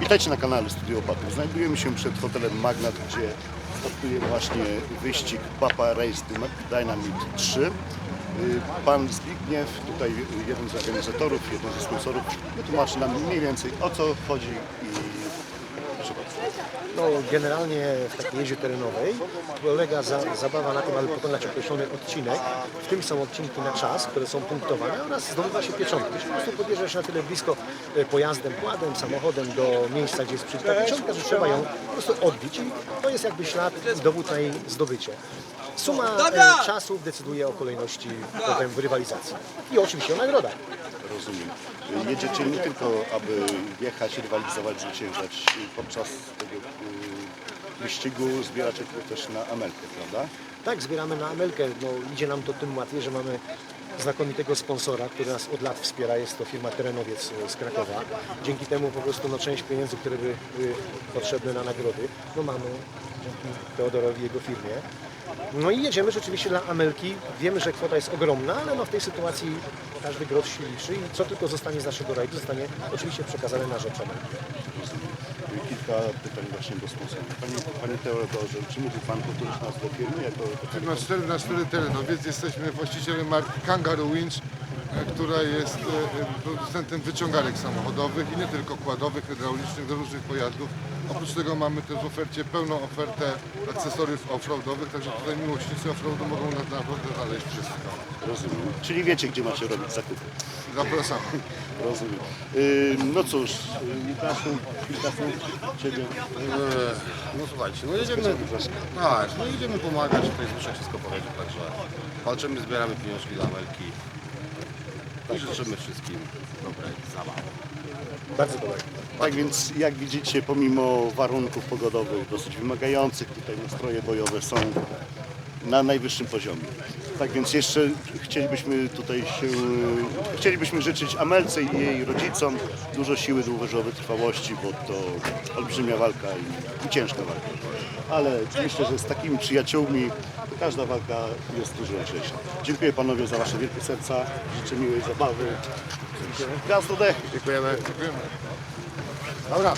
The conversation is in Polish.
Witajcie na kanale Studio Opatów. Znajdujemy się przed hotelem Magnat, gdzie startuje właśnie wyścig Papa Race Dynamit 3. Y, Pan Zbigniew, tutaj jeden z organizatorów, jeden ze sponsorów, wytłumaczy nam mniej więcej o co chodzi i No, generalnie w takiej jeździe terenowej polega za, zabawa na tym, aby pokonać określony odcinek. W tym są odcinki na czas, które są punktowane oraz zdobywa się pieczątkę. Jeśli po prostu podjeżdżasz na tyle blisko e, pojazdem, kładem, samochodem do miejsca, gdzie jest przyta pieczątka, że trzeba ją po prostu odbić i to jest jakby ślad i dowód na jej zdobycie. Suma e, czasów decyduje o kolejności potem w rywalizacji. I oczywiście o nagrodach. Rozumiem. Jedziecie nie tylko, aby jechać, rywalizować, zwyciężać podczas tego y, wyścigu, zbieracie też na Amelkę, prawda? Tak, zbieramy na Amelkę. No, idzie nam to tym łatwiej, że mamy znakomitego sponsora, który nas od lat wspiera. Jest to firma Terenowiec z Krakowa. Dzięki temu po prostu no, część pieniędzy, które by były potrzebne na nagrody, no mamy dzięki Teodorowi i jego firmie. No i jedziemy rzeczywiście dla Amelki. Wiemy, że kwota jest ogromna, ale no w tej sytuacji każdy grosz się liczy i co tylko zostanie z naszego rajdu, zostanie oczywiście przekazane na rzecz Amelki. Kilka pytań właśnie do sponsora. Panie, panie Teodorze, czy mógł Pan powtórzyć nazwę firmy? Jako, Firma 4 na 4 Terenowiec. Jesteśmy właścicielem marki Kangaroo Winch, która jest e, e, producentem wyciągarek samochodowych i nie tylko kładowych, hydraulicznych do różnych pojazdów. Oprócz tego mamy też w ofercie pełną ofertę akcesoriów offroadowych, także tutaj miłośnicy offroadu mogą naprawdę znaleźć wszystko. Rozumiem. Czyli wiecie, gdzie macie robić zakupy. Zapraszamy. Rozumiem. Y, no cóż, y, kilka słów, kilka słów Ciebie. No słuchajcie, no jedziemy, tak, no jedziemy pomagać, tutaj Zbyszek wszystko powiedział, także walczymy, zbieramy pieniążki dla Amelki i życzymy wszystkim dobrej zabawy. Bardzo dobrze. Tak więc jak widzicie, pomimo warunków pogodowych dosyć wymagających, tutaj nastroje bojowe są na najwyższym poziomie. Tak więc jeszcze chcielibyśmy tutaj się, chcielibyśmy życzyć Amelce i jej rodzicom dużo siły, dużo wytrwałości, bo to olbrzymia walka i, i ciężka walka. Ale myślę, że z takimi przyjaciółmi każda walka jest dużo lżejsza. Dziękuję panowie za wasze wielkie serca, życzę miłej zabawy. Gaz do dechy. Dziękujemy. Dobra,